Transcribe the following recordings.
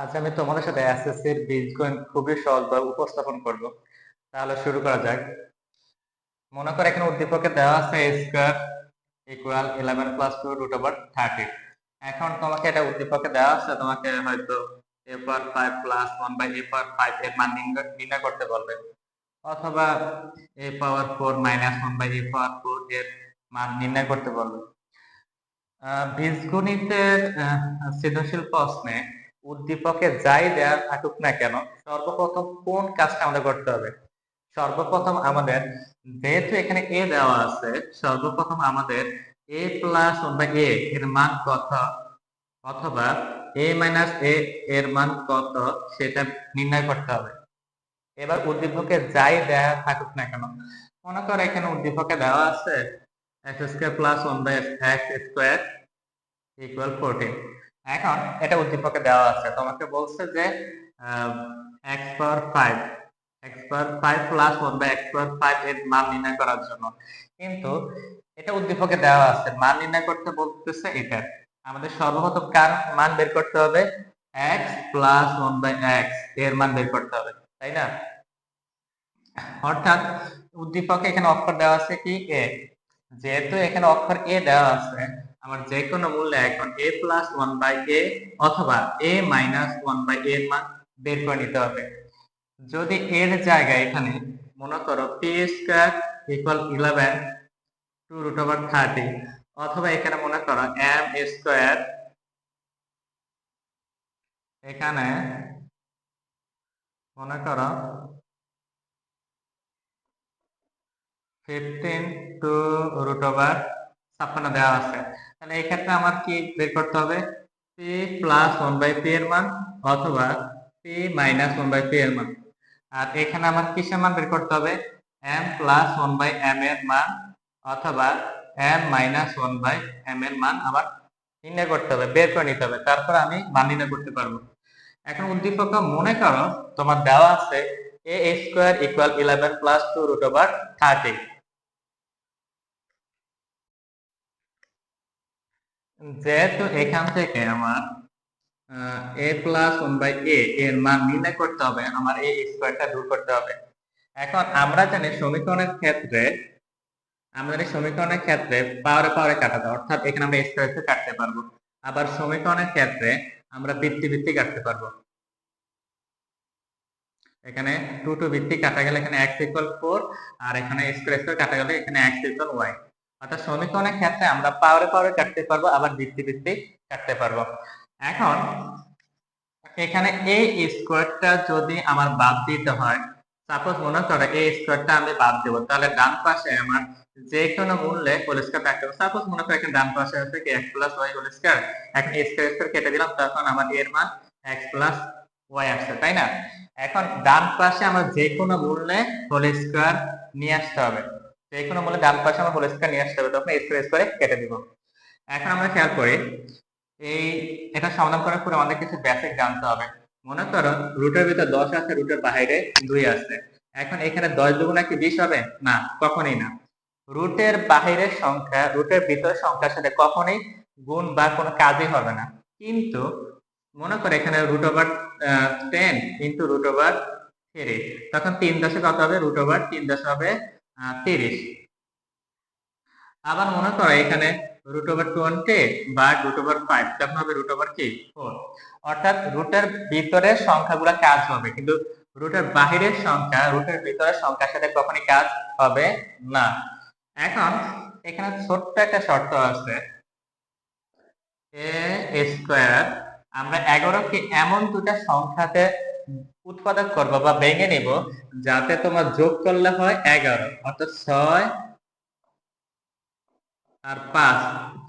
আজ আমি তোমাদের সাথে এসএসসি এর বীজগণিত খুবই সহজভাবে উপস্থাপন করব। তাহলে শুরু করা যাক। মনে করো এখানে উদ্দীপকে দেওয়া আছে a square equal 11 plus 2 root over 30 এখন তোমাকে এটা উদ্দীপকে দেওয়া আছে, তোমাকে হয়তো a power 5 plus 1 by a power 5 এর মান নির্ণয় করতে বলবে। অথবা a power 4 minus 1 by a power 4 এর মান নির্ণয় করতে বলবে। বীজগণিতের সৃজনশীল প্রশ্নে উদ্দীপকে যাই দেয়া থাকুক না কেন, সর্বপ্রথম কোন কাজটা আমাদের করতে হবে? সর্বপ্রথম আমাদের যেহেতু এখানে এ দেওয়া আছে, সর্বপ্রথম আমাদের এ প্লাস এ এর মান কত? অথবা এ মাইনাস এ এর মান কত? সেটা নির্ণয় করতে হবে। এবার উদ্দীপকে যাই দেয়া থাকুক না কেন, মনে করো এখানে উদ্দীপকে দেওয়া আছে x square plus one by x square equal fourteen এখন এটা উদ্দীপকে দেওয়া আছে। তোমাকে বলছে যে x power five x power five plus one by x power five এর মান নির্ণয় করার জন্য। কিন্তু এটা উদ্দীপকে দেওয়া আছে। মান নির্ণয় করতে বলতেছে এটা। আমাদের সর্বপ্রথম কার মান বের করতে হবে? এক্স প্লাস ওয়ান বাই এক্সের মান বের করতে হবে, তাই না? অর্থাৎ উদ্দীপকে এখানে অক্ষর দেওয়া আছে কি? এ যেহেতু এখানে অক্ষর এ দেওয়া আছে আমার যে কোনো মূল্যে এখন a plus one by a অথবা এ মাইনাস ওয়ান বাই এর মান বের করে নিতে হবে। যদি এর জায়গায় এখানে মনে করো p square equal eleven two root over thirty অথবা এখানে মনে করো এম স্কোয়ার এখানে মনে করো ফিফটিন টু রুট ওভার ছাপ্পান্ন দেওয়া আছে। তাহলে এই ক্ষেত্রে আমার কি বের করতে হবে? P plus one by p এর মান অথবা p minus one by p এর মান। আর এখানে আমার কিসের মান বের করতে হবে? M plus one by m এর মান অথবা m minus one by m এর মান আমার নির্ণয় করতে হবে, বের করে নিতে হবে। তারপর আমি মান নির্ণয় করতে পারব। এখন উদ্দীপক, মনে করো তোমার দেওয়া আছে a square equal eleven plus two root over thirty যেহেতু এখান থেকে আমার a plus one by a এর মান নির্ণয় করতে হবে, আমার এ স্কোয়ারটা দূর করতে হবে। এখন আমরা জানি সমীকরণের ক্ষেত্রে আমাদের সমীকরণের ক্ষেত্রে পাওয়ারে পাওয়ারে কাটাতে অর্থাৎ এখানে আমরা স্কোয়ার কাটতে পারব। আবার সমীকরণের ক্ষেত্রে আমরা বৃত্তি বৃত্তি কাটতে পারব। এখানে টু টু বৃত্তি কাটা গেলে এখানে এক্স ইকুয়াল ফোর আর এখানে স্কোয়ার স্কোয়ার কাটা গেলে এখানে এক্স ইকুয়াল ওয়াই অর্থাৎ সমীকরণের ক্ষেত্রে আমরা পাওয়ারে পাওয়ারে কাটতে পারব, আবার বৃত্তি বৃত্তি কাটতে পারব। এখন, এখানে এ স্কোয়ারটা যদি আমার বাদ দিতে হয় সাপোজ মনে করো এ স্কোয়ারটা আমি বাদ দেবো, তাহলে ডান পাশে আমার যে কোনো মূল্যে হোল স্কোয়ার থাকতে হবে সাপোজ মনে করো এখানে ডান পাশে আছে কি x plus y whole square এখন স্কোয়ার স্কোয়ার কেটে দিলাম, তখন আমার এর মান এক্স প্লাস ওয়াই আসছে, তাই না? এখন ডান পাশে আমার যে কোনো মূল্যে হোল স্কোয়ার নিয়ে আসতে হবে। কোনো মূল্যে ডান পাশে আমার হোল স্কোয়ার নিয়ে আসতে হবে, তখন স্কোয়ার স্কোয়ারে কেটে দিব। এখন আমরা খেয়াল করি, এই এটা সমাধান করার পরে আমাদের কিছু বেসিক জানতে হবে। মনে করো রুটের ভিতরে দশ আছে রুটের বাইরে দুই আছে। এখন এখানে দশ দুগুণ কি বিশ হবে? না, কখনই না। রুটের বাহিরের সংখ্যা রুটের ভিতরের সংখ্যার সাথে কখনোই গুণ বা কোনো কাজই হবে না। কিন্তু মনে করো এখানে root over ten into root over three তখন তিন দশে কত হবে? রুট ওভার তিন দশে হবে তিরিশ। আবার মনে করো এখানে রুট ওভার টোয়েন্টি বা রুট ওভার ফাইভ তখন হবে রুট ওভার কি ফোর অর্থাৎ রুটের ভিতরের সংখ্যাগুলো কাজ হবে, কিন্তু রুটের বাহিরের সংখ্যা রুটের ভিতরের সংখ্যার সাথে কখনই কাজ হবে না। এখন এখানে ছোট্ট একটা শর্ত আছে। এ স্কোয়ার আমরা এগারোকে এমন দুটা সংখ্যাতে উৎপাদক করব বা ভেঙে নিব, যাতে তোমার যোগ করলে হয় এগারো, অর্থাৎ ছয় আর পাঁচ।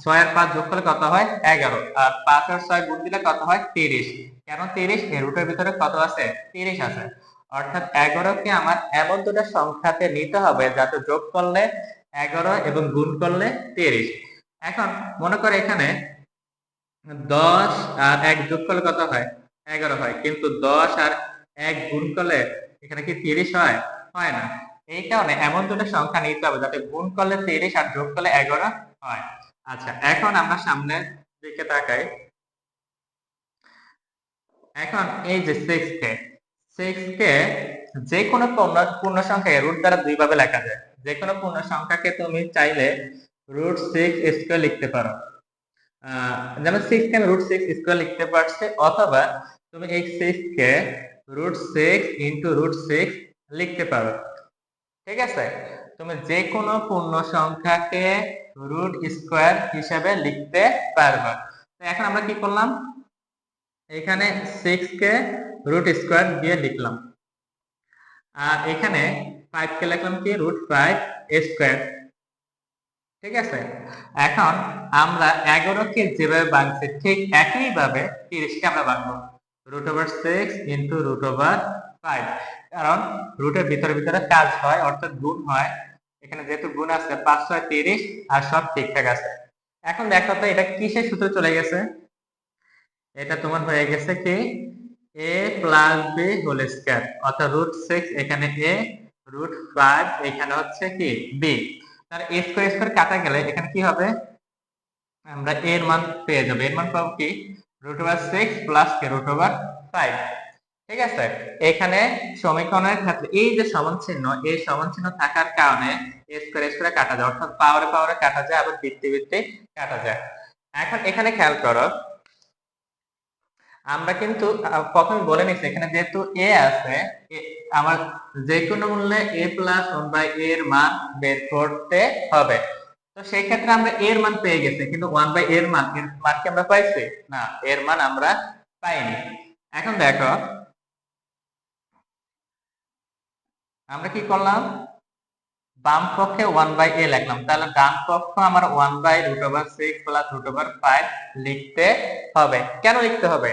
ছয় আর পাঁচ যোগ করলে কত হয়? এগারো। আর পাঁচ আর ছয় গুণ দিলে কত হয়? তিরিশ। কেন তিরিশ? রুটের ভিতরে কত আছে? তিরিশ আছে। অর্থাৎ এগারোকে আমার এমন দুটো সংখ্যাতে নিতে হবে যাতে যোগ করলে এগারো এবং গুণ করলে তিরিশ। এখন মনে করে এখানে দশ আর এক যোগ করলে কত হয়? এগারো হয়। কিন্তু দশ আর এক গুণ করলে এখানে কি তিরিশ হয়? হয় না। এই কারণে এমন দুটো সংখ্যা নিতে হবে যাতে গুণ করলে তিরিশ আর যোগ করলে এগারো হয়। আচ্ছা এখন আমরা সামনের দিকে তাকাই। এখন এই যে সিক্স কে সিক্স কে যে কোনো পূর্ণ সংখ্যাকে রুট দ্বারা দুই ভাবে লেখা যায়। যে কোনো পূর্ণ সংখ্যাকে তুমি চাইলে রুট সিক্স স্কোয়ার লিখতে পারো। যেমন সিক্স কে রুট সিক্স স্কোয়ার লিখতে পারছি, অথবা তুমি এই সিক্স কে root six into root six লিখতে পারো। ঠিক আছে? তুমি যে কোনো পূর্ণ সংখ্যাকে রুট স্কোয়ার হিসাবে লিখতে পারবে। এখন আমরা কি করলাম? এখানে সিক্স কে রুট স্কোয়ার দিয়ে লিখলাম। আর এখানে ফাইভ কে লিখলাম কি? রুট ফাইভ স্কোয়ার ঠিক আছে? এখন আমরা এগারোকে যেভাবে ভাঙছি, ঠিক একইভাবে তিরিশকে আমরা ভাঙবো। Root over six into root over five কারণ রুটের ভিতরে ভিতরে কাজ হয়, অর্থাৎ গুণ হয়। এখানে যেহেতু গুণ আছে, পাঁচ, ছয়, তিরিশ, আর সব ঠিকঠাক আছে। এখন দেখো তো এটা কিসের সূত্র চলে গেছে? এটা তোমার হয়ে গেছে কি? A plus b whole square অর্থাৎ রুট সিক্স এখানে এ রুট ফাইভ এখানে হচ্ছে কি? বি তার এ স্কোয়ার স্কোয়ার কাটা গেলে এখানে কি হবে? আমরা এর মান পেয়ে যাব। এর মান পাবো কি? রুট ওভার সিক্স প্লাস কে ঠিক আছে? এখানে সমীকরণের ক্ষেত্রে এই যে সমান চিহ্ন, এই সমান চিহ্ন থাকার কারণে কাটা যায়, অর্থাৎ পাওয়ারে পাওয়ারে কাটা যায়, আবার বৃত্তি বৃত্তি কাটা যায়। এখন এখানে খেয়াল করো, আমরা কিন্তু প্রথমে বলে নিচ্ছি, এখানে যেহেতু এ আছে আমার যে কোনো মূল্যে এ প্লাস ওয়ান বাই এর মান বের করতে হবে। তো সেই ক্ষেত্রে আমরা এর মান পেয়ে গেছি, কিন্তু ওয়ান বাই এর মান এর মান কি আমরা পাইছি? না, এর মান আমরা পাইনি। এখন দেখো, আমরা কি করলাম? বাম পক্ষে ওয়ান বাই এ লিখলাম। তাহলে ডান পক্ষ আমার one by root over six plus root over five লিখতে হবে। কেন লিখতে হবে?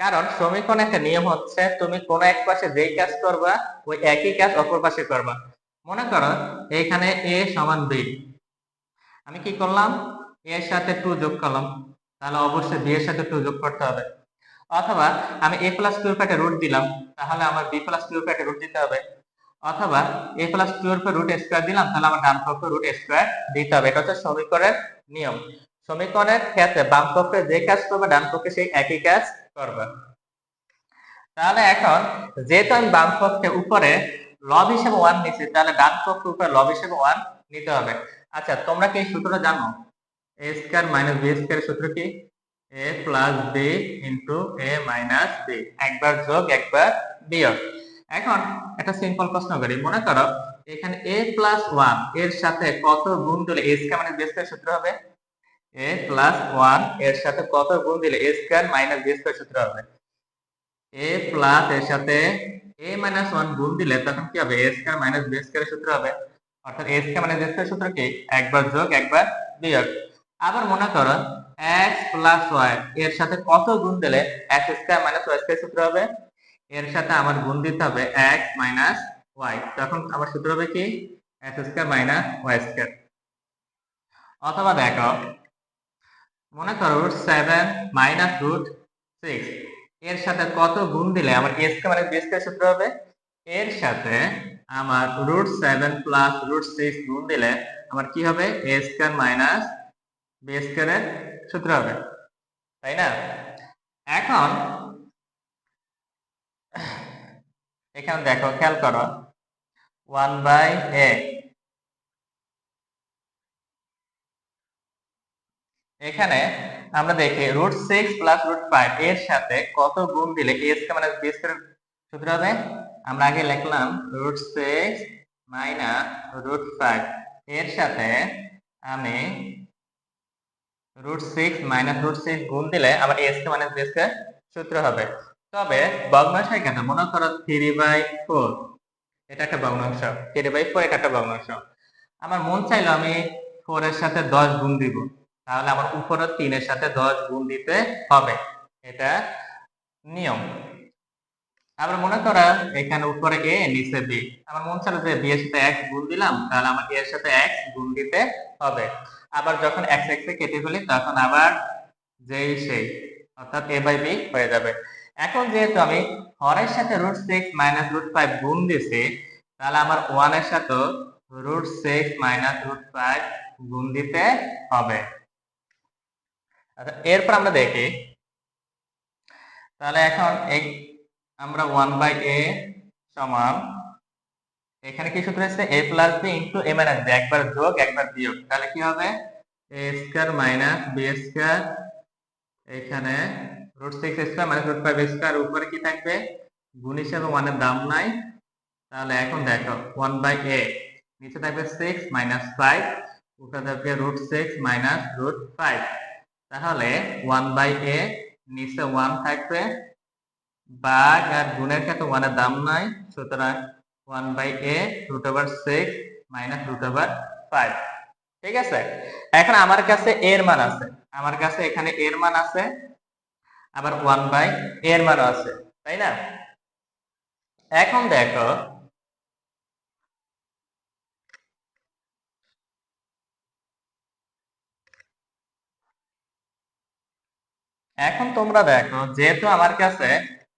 কারণ সমীকরণ একটা নিয়ম হচ্ছে, তুমি কোন এক পাশে যেই কাজ করবা, ওই একই কাজ অপর পাশে করবা। মনে করো, এখানে এ সমান বি আমি কি করলাম? এর সাথে টু যোগ করলাম। তাহলে অবশ্যই বি এর সাথে টু যোগ করতে হবে। অথবা আমি এ প্লাস টু এর রুট দিলাম, তাহলে আমার বি প্লাস টু এর রুট দিতে হবে। অথবা এ প্লাস টু এর রুট স্কোয়ার দিলাম, তাহলে আমার ডান পক্ষে রুট স্কোয়ার দিতে হবে। এটা হচ্ছে সমীকরণের নিয়ম। সমীকরণের ক্ষেত্রে বাম পক্ষে যে কাজ করবে, ডান পক্ষে সেই একই কাজ করবে। তাহলে এখন যেহেতু আমি বাম পক্ষে উপরে লব হিসেবে ওয়ান নিচ্ছি তাহলে ডান পক্ষে উপরে লব হিসেবে ওয়ান নিতে হবে। আচ্ছা তোমরা কি সূত্রটা জানো? A square minus b square সূত্র কি? A plus b into a minus b একবার যোগ, একবার বিয়োগ। এখন একটা সিম্পল প্রশ্ন করি। মনে করো, এখানে এ প্লাস ওয়ানের সাথে কত গুণ দিলে a square minus b square সূত্র হবে? এ প্লাস ওয়ানের সাথে কত গুণ দিলে a square minus b square সূত্র হবে? এ প্লাস এর সাথে এ মাইনাস ওয়ান গুণ দিলে তখন কি হবে? A square minus b square সূত্র হবে। অর্থাৎ a square minus b square সূত্র কি একবার যোগ, একবার বিয়োগ। আবার মনে করো প্লাস ওয়াই এর সাথে কত গুণ দিলে x square minus y square সূত্র হবে? এর সাথে আমার গুণ দিতে হবে মাইনাস ওয়াই তখন আমার সূত্র হবে কি? এক্স স্কোয়ার ওয়াই স্কোয়ার অথবা দেখো, মনে করো root seven minus root six এর সাথে কত গুণ দিলে আমার এ স্কোয়ার মানে বি স্কোয়ার সূত্র হবে? এর সাথে আমার root seven plus root six গুণ দিলে আমার কি হবে? এ স্কোয়ার মাইনাস বি স্কোয়ারের সূত্র হবে। তাই না? এখন, এখানে দেখো, খেয়াল করো। ওয়ান বাই এ এখানে আমরা দেখি root six plus root five এর সাথে কত গুণ দিলে a square minus b square সূত্র হবে? আমরা আগে লিখলাম root six minus root five এর সাথে আমি root six minus root six গুণ দিলে আমার a square minus b square সূত্র হবে। তবে ভগ্নাংশের ক্ষেত্রে মনে করো থ্রি বাই ফোর এটা একটা ভগ্নাংশ। থ্রি বাই ফোর এটা একটা ভগ্নাংশ। আমার মন চাইলো আমি ফোর এর সাথে দশ গুণ দিব। তাহলে আমার উপরে তিনের সাথে দশ গুণ দিতে হবে। এটা নিয়ম। আবার মনে করা, এখানে উপরে এ, নিচে বি। আমার মন চাইলো যে বি এর সাথে এক্স গুণ দিলাম, তাহলে আমার এর সাথে এক্স গুণ দিতে হবে। আবার যখন এক্স এক্স এ কেটে ফেলি, তখন আবার যেই সেই, অর্থাৎ এ বাই বি হয়ে যাবে। এখন যেহেতু আমি হরের সাথে root six minus root five গুণ দিছি, তাহলে আমার ওয়ানের সাথে root six minus root five গুণ দিতে হবে। আচ্ছা এরপর আমরা দেখি। তাহলে এখন আমরা ওয়ান বাই এ সমান, এখানে কি সূত্র আছে a plus b into a minus b একবার যোগ, একবার বিয়োগ। তাহলে কি হবে? A square minus b square এখানে root six square minus root five square উপরে কি থাকবে? গুণ হিসাবে ওয়ানের দাম নাই। তাহলে এখন দেখো ওয়ান বাই এ নিচে থাকবে সিক্স মাইনাস ফাইভ উপরে থাকবে root six minus root five তাহলে ওয়ান বাই এ নিচে ওয়ান থাকবে বাঘ আর গুণের ক্ষেত্রে ওয়ানের দাম নাই, সুতরাং one by a root over six minus root over five ঠিক আছে? এখন আমার কাছে এর মান আছে। আমার কাছে এখানে এর মান আছে, আবার ওয়ান বাই এর মানও আছে, তাই না? এখন দেখো, এখন তোমরা দেখো, যেহেতু আমার কাছে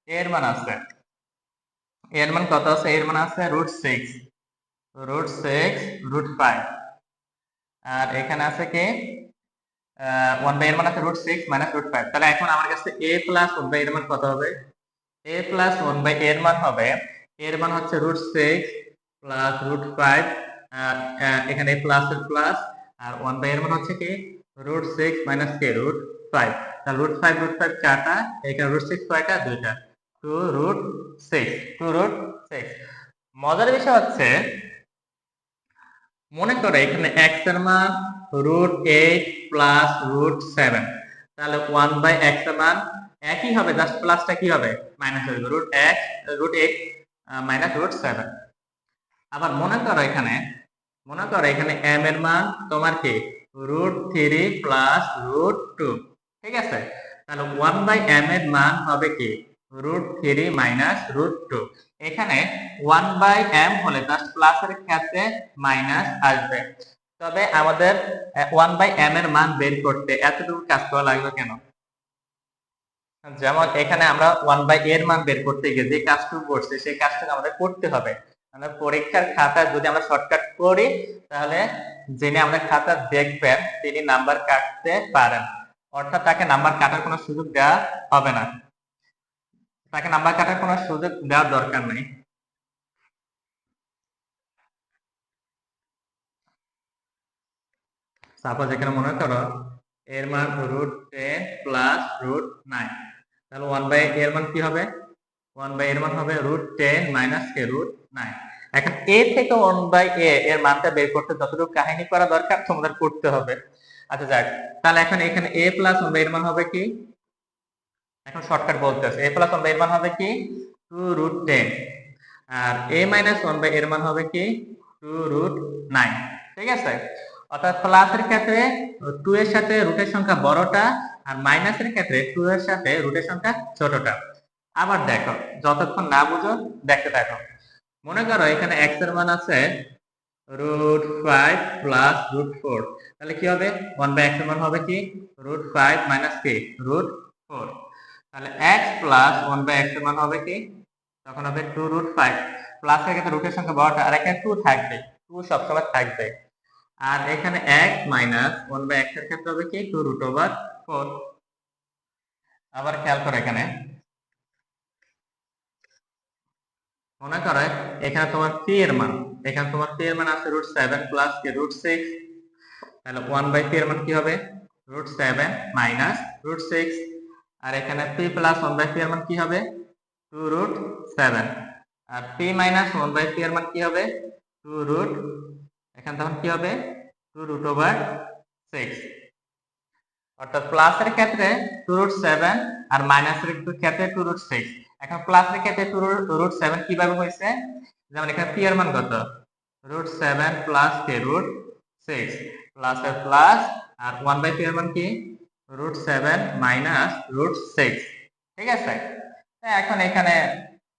এর মান আছে। এর মান কত আছে? এর মান আছে root six root six root five আর এখানে আছে কি? ওয়ান বাই এর মান আছে root six minus root five তাহলে এখন আমার কাছে এ প্লাস ওয়ান বাই এর মান কত হবে? এ প্লাস ওয়ান বাই এর মান হবে। এর মান হচ্ছে root six plus root five আর এখানে প্লাস এর প্লাস আর ওয়ান বাই এর মান হচ্ছে কি? রুট সিক্স মাইনাস কে রুট ফাইভ তাহলে রুট ফাইভ রুট ফাইভ চারটা। এখানে রুট সিক্স কয়টা দুইটা। Two root six two root six মজার বিষয় হচ্ছে, মনে করো এখানে এক্সের মান root eight plus root seven তাহলে ওয়ান বাই এক্সের মান একই হবে জাস্ট প্লাসটা কি হবে? মাইনাস হয়ে root x root eight minus root seven আবার মনে করো এখানে, মনে করো এখানে এম এর মান তোমার কি? Root three plus root two ঠিক আছে? তাহলে ওয়ান বাই এম এর মান হবে কি? Root three minus root two এখানে ওয়ান বাই এম হলে জাস্ট প্লাস এর ক্ষেত্রে মাইনাস আসবে। তবে আমাদের ওয়ান বাই এম এর মান বের করতে এতটুকু কাজ করা লাগবে কেন? যেমন এখানে আমরা ওয়ান বাই এর মান বের করতে গিয়ে যে কাজটুকু করছি, সেই কাজটুকু আমাদের করতে হবে। আমরা পরীক্ষার খাতা যদি আমরা শর্টকাট করি, তাহলে যিনি আমাদের খাতা দেখবেন, তিনি নাম্বার কাটতে পারেন। অর্থাৎ তাকে নাম্বার কাটার কোনো সুযোগ দেওয়া হবে না। তাকে নাম্বার কাটার কোনো সুযোগ দেওয়ার দরকার নেই। সাপোজ এখানে মনে করো, এর মান root ten plus root nine তাহলে ওয়ান বাই এর মান কি হবে? ওয়ান বাই এর মান হবে রুট টেন মাইনাস কে রুট নাইন এখন এ থেকে ওয়ান বাই এ এর মানটা বের করতে যতটুকু কাহিনী করা দরকার তোমাদের করতে হবে। আচ্ছা যাক, তাহলে এখন এখানে এ প্লাস ওয়ান বাই এর মান হবে কি? এখন শর্টকাট বলতে আছে। এ প্লাস ওয়ান বাই এর মান হবে কি? টু রুট টেন আর এ মাইনাস ওয়ান বাই এর মান হবে কি? টু রুট নাইন ঠিক আছে? অর্থাৎ প্লাসের ক্ষেত্রে টু এর সাথে রুটের সংখ্যা বড়টা আর মাইনাসের ক্ষেত্রে টু এর সাথে রুটের সংখ্যা ছোটটা। আবার দেখো, যতক্ষণ না বুঝো, দেখতে থাকো। মনে করো এখানে এক্সের মান আছে root five plus root four তাহলে কি হবে? ওয়ান বাই এক্সের মান হবে কি? রুট ফাইভ মাইনাস কি রুট ফোর তাহলে এক্স প্লাস ওয়ান বাই এক্সের মান হবে কি? তখন হবে টু রুট ফাইভ প্লাসের ক্ষেত্রে রুটের সংখ্যা বড়টা, আর এখানে টু থাকবে। টু সবসময় থাকবে। আর এখানে x মাইনাস ওয়ান বাই এক্সের ক্ষেত্রে হবে কি? টু রুট ওভার ফোর আবার খেয়াল করো এখানে। মনে করো, এখানে তোমার পি এর মান। এখানে তোমার পি এর মান আছে রুট সেভেন প্লাস কি? রুট সিক্স তাহলে ওয়ান বাই পি এর মান কি হবে? Root seven minus root six আর এখানে পি প্লাস ওয়ান বাই এর মান কি হবে? Two root seven R p minus one by p এর মান কি হবে? টু রুট এখানে তখন কি হবে? টু রুট ওভার সিক্স অর্থাৎ প্লাসের ক্ষেত্রে টু রুট সেভেন আর মাইনাসের ক্ষেত্রে টু রুট সিক্স এখন প্লাসের ক্ষেত্রে টু রুট সেভেন কীভাবে হয়েছে? যেমন এখানে পি এর মান কত? রুট সেভেন প্লাস কে রুট সিক্স প্লাসের প্লাস আর ওয়ান বাই পি এর মান কি? Root seven minus root six ঠিক আছে? এখন এখানে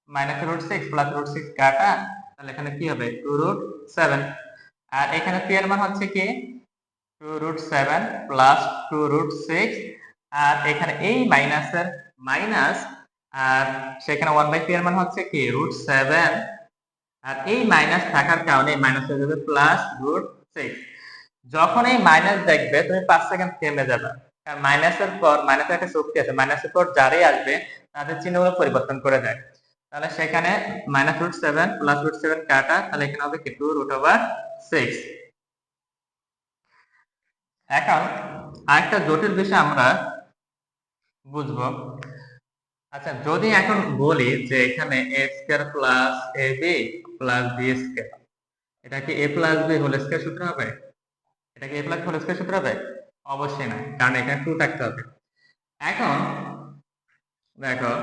minus root six plus root six কাটা, তাহলে এখানে কি হবে? টু রুট সেভেন আর এখানে পি এর মান হচ্ছে কি? Two root seven plus two root six আর এখানে এই মাইনাসের মাইনাস আর সেখানে ওয়ান বাই পি এর মান হচ্ছে কি? রুট সেভেন আর এই মাইনাস থাকার কারণে মাইনাস হয়ে যাবে প্লাস রুট সিক্স যখন এই মাইনাস দেখবে, তুমি পাঁচ সেকেন্ড থেমে যাবে? মাইনাসের পর মাইনাসের একটা শক্তি আছে মাইনাসের পর যারাই আসবে, তাদের চিহ্নগুলো পরিবর্তন করে দেয়। তাহলে সেখানে minus root seven plus root seven কাটা, তাহলে এখানে হবে কি? টু রুট ওভার সিক্স এখন আরেকটা জটিল বিষয় আমরা বুঝব। আচ্ছা যদি এখন বলি যে এখানে a square plus a b plus b square এটা কি a plus b whole square সূত্র হবে? এটা কি এ প্লাস হোল স্কোয়ার সূত্র হবে? অবশ্যই না, কারণ এখানে টু থাকতে হবে। এখন, দেখো,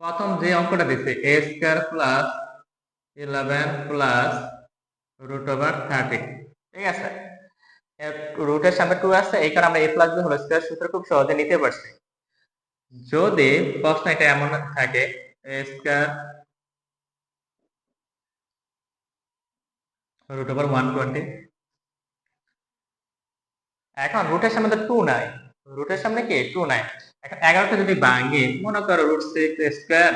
প্রথম যে অঙ্কটা দিচ্ছে a square plus eleven plus root over thirty ঠিক আছে? রুটের সামনে টু আছে, এই কারণে আমরা a plus b whole square সূত্র খুব সহজে নিতে পারছি। যদি প্রশ্ন এটা এমন থাকে a square root over one twenty এখন রুটের সামনে তো টু নাই। রুটের সামনে কি? টু নাই। এখন এগারোটা যদি ভাঙি, মনে করো রুট সিক্স স্কোয়ার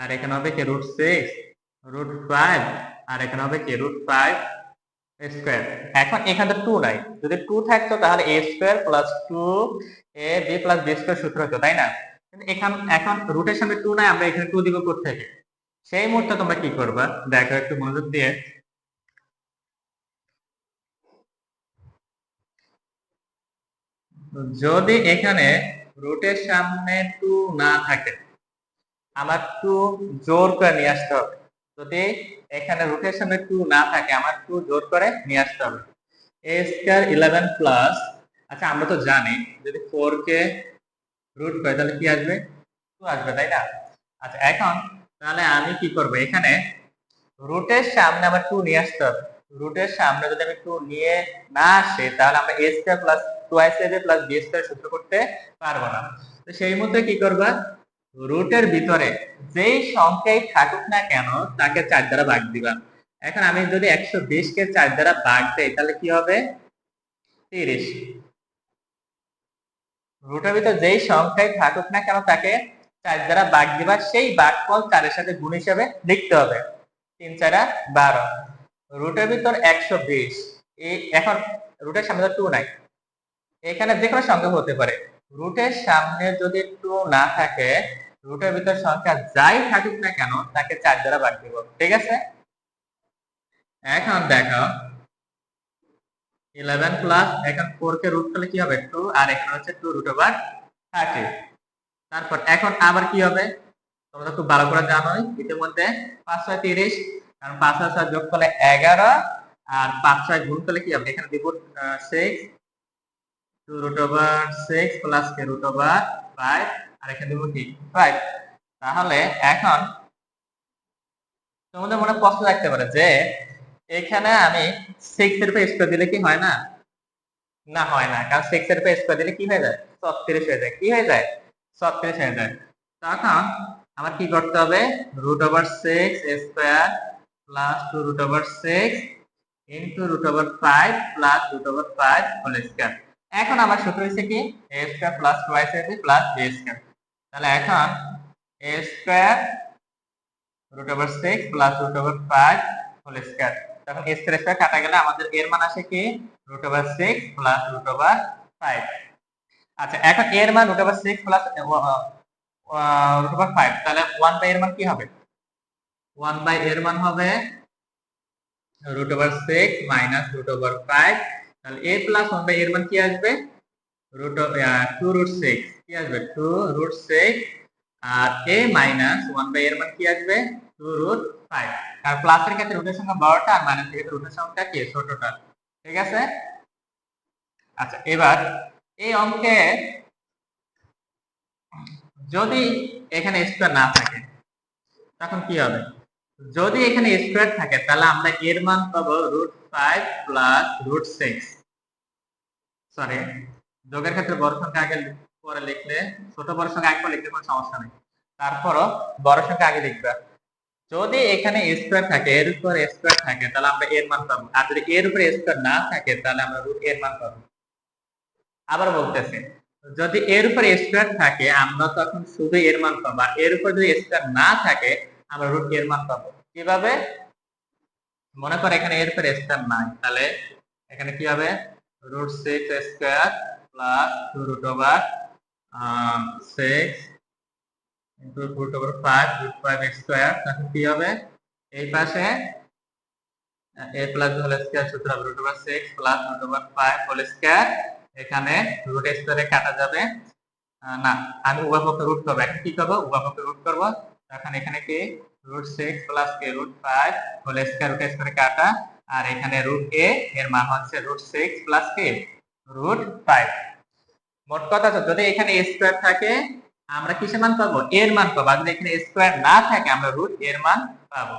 আর এখানে হবে কি রুট সিক্স রুট ফাইভ আর এখানে হবে কি রুট ফাইভ স্কোয়ার এখন এখানে তো টু নাই। যদি টু থাকতো তাহলে a square plus two a b plus b square সূত্র হতো, তাই না? কিন্তু এখান, এখন রুটের সামনে টু নাই, আমরা এখানে টু দিব থেকে সেই মুহূর্তে তোমরা কি করবা? দেখো একটু মনোযোগ দিয়ে। যদি এখানে রুটের সামনে টু না থাকে, আমার টু জোর করে নিয়ে আসতে হবে। যদি এখানে রুটের সামনে টু না থাকে, আমার টু জোর করে নিয়ে আসতে হবে। এ স্কোয়ার ইলেভেন প্লাস আচ্ছা আমরা তো জানি, যদি ফোর কে রুট করে, তাহলে কি আসবে? টু আসবে, তাই না? আচ্ছা এখন তাহলে আমি কি করব? এখানে রুটের সামনে আমার টু নিয়ে আসতে হবে। রুটের সামনে যদি আমি টু নিয়ে না আসে, তাহলে আমরা এ স্কোয়ার প্লাস সূত্র করতে পারব না। তো সেই মতো কি করবা? রুটের ভিতরে যেই সংখ্যাই থাকুক না কেন, তাকে চার দ্বারা ভাগ দিবা। এখন আমি যদি একশো বিশ কে চার দ্বারা ভাগ দেই, তাহলে কি হবে? তিরিশ। রুটের ভিতরে যেই সংখ্যাই থাকুক না কেন, তাকে চার দ্বারা ভাগ দিবা, সেই সাথে গুণ হিসাবে লিখতে হবে। তিন চারা বারো। রুটের ভিতর একশো বিশ। এখন রুটের সামনে টু নাই। এখানে যে কোনো সংখ্যা হতে পারে। রুটের সামনে যদি টু না থাকে রুটের ভিতর সংখ্যা যাই থাকুক না কেন, তাকে চার দ্বারা ভাগ দিব। ঠিক আছে? এখন দেখো ইলেভেন প্লাস এখন ফোর কে রুট করলে কি হবে টু আর এখানে হচ্ছে টু রুট ওভার থার্টি তারপর এখন আবার কি হবে? তোমরা খুব ভালো করে জানোই, ইতিমধ্যে পাঁচ ছয় তিরিশ, কারণ পাঁচ ছয় যোগ করলে এগারো, আর পাঁচ ছয় গুণ করলে কি হবে? এখানে দিব six two root over six plus কে রুট ওভার ফাইভ আর এখানে দিব কি? ফাইভ তাহলে এখন তোমাদের মনে প্রশ্ন থাকতে পারে যে এখানে আমি সিক্স এর উপর স্কোয়ার দিলে কি হয় না? না হয় না, কারণ সিক্স এর উপর স্কোয়ার দিলে কি হয়ে যায়? ছত্রিশ হয়ে যায়। কি হয়ে যায়? ছত্রিশ হয়ে যায়। তখন আমার কি করতে হবে? Root over six square plus two root over six into root over five plus root over five whole square এখন আমার সূত্র হচ্ছে কি? A square plus y square plus b square তাহলে এখন a square root over six plus root over five whole square তখন a square square কাটা গেলে আমাদের এর মান আসে কি? Root over six plus root over five আচ্ছা এখন এর মান root over six plus root over five তাহলে ওয়ান বাই এর মান কি হবে? ওয়ান বাই এর মান হবে root over six minus root over five তাহলে এ প্লাস ওয়ান বাই এর মান কি আসবে? রুট টু রুট সিক্স কি আসবে? টু রুট সিক্স আর এ মাইনাস ওয়ান বাই এর মান কি আসবে? টু রুট ফাইভ আর প্লাসের ক্ষেত্রে রুটের সংখ্যা বড়টা আর মাইনাসের ক্ষেত্রে রুটের সংখ্যা কি? ছোটটা। ঠিক আছে? আচ্ছা এবার এই অঙ্কে যদি এখানে স্কোয়ার না থাকে, তখন কি হবে? যদি এখানে স্কোয়ার থাকে, তাহলে আমরা এর মান পাবো root five plus root six sorry যোগের ক্ষেত্রে বড় সংখ্যা আগে পরে লিখলে, ছোট বড় সংখ্যা আগে লিখলে কোনো সমস্যা নেই। তারপরও বড় সংখ্যা আগে লিখবে। যদি এখানে স্কোয়ার থাকে, এর উপর স্কোয়ার থাকে, তাহলে আমরা এর মান পাবো। আর যদি এর উপরে স্কোয়ার না থাকে, তাহলে আমরা রুট এর মান পাবো। আবার বলতেছি, যদি এর উপর স্কোয়ার থাকে, আমরা তখন শুধু এর মান পাবো। আর এর উপর যদি স্কোয়ার না থাকে, আমরা রুট এর মান পাবো। কীভাবে? মনে কর এখানে এর উপর স্কোয়ার নাই, তাহলে এখানে কি হবে? Root six square plus two root over six into root over five root five square তখন কি হবে? এই পাশে, এ প্লাস হোল স্কোয়ার সূত্র হবে root over six plus root over five whole square এখানে রুট স্কোয়ারে কাটা যাবে। না, আমি উভয় পক্ষে রুট করব, এখন কি করব? উভয় পক্ষে রুট করব। তখন এখানে কি? রুট সিক্স প্লাস কে root five whole square root square কাটা, আর এখানে রুট এ এর মান হচ্ছে রুট সিক্স প্লাস কে রুট ফাইভ মোট কথা যদি এখানে স্কোয়ার থাকে, আমরা কিসের মান পাবো? এর মান পাবো। আর যদি এখানে স্কোয়ার না থাকে, আমরা রুট এর মান পাবো।